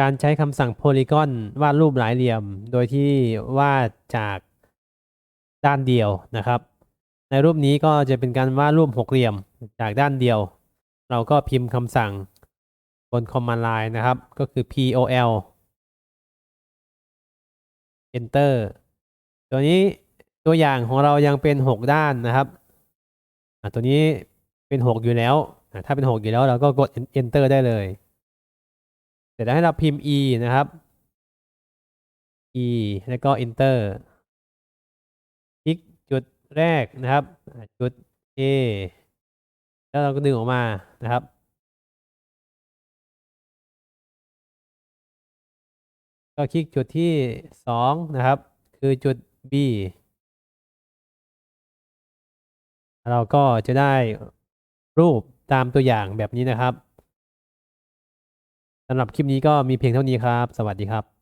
การใช้คำสั่งโพลีกอนวาดรูปหลายเหลี่ยม โดยที่วาดจากด้านเดียวนะครับ ในรูปนี้ก็จะเป็นการวาดรูปหกเหลี่ยมจากด้านเดียว เราก็พิมพ์คำสั่งบน command line นะครับ ก็คือ pol enter ตัวนี้ตัวอย่างของเรายังเป็น 6 ด้านนะครับอะตัวนี้เป็น 6 อยู่แล้ว ถ้าเป็น 6 อยู่แล้วเราก็กด enter ได้เลย เสร็จแล้วให้เราพิมพ์ e นะครับ e แล้วก็ enter คลิกจุดแรกนะครับ จุด a แล้วเราก็ดึงออกมานะครับ ก็คลิกจุดที่สองนะครับ คือจุด B เราก็จะได้รูปตามตัวอย่างแบบนี้นะครับ สำหรับคลิปนี้ก็มีเพียงเท่านี้ครับ สวัสดีครับ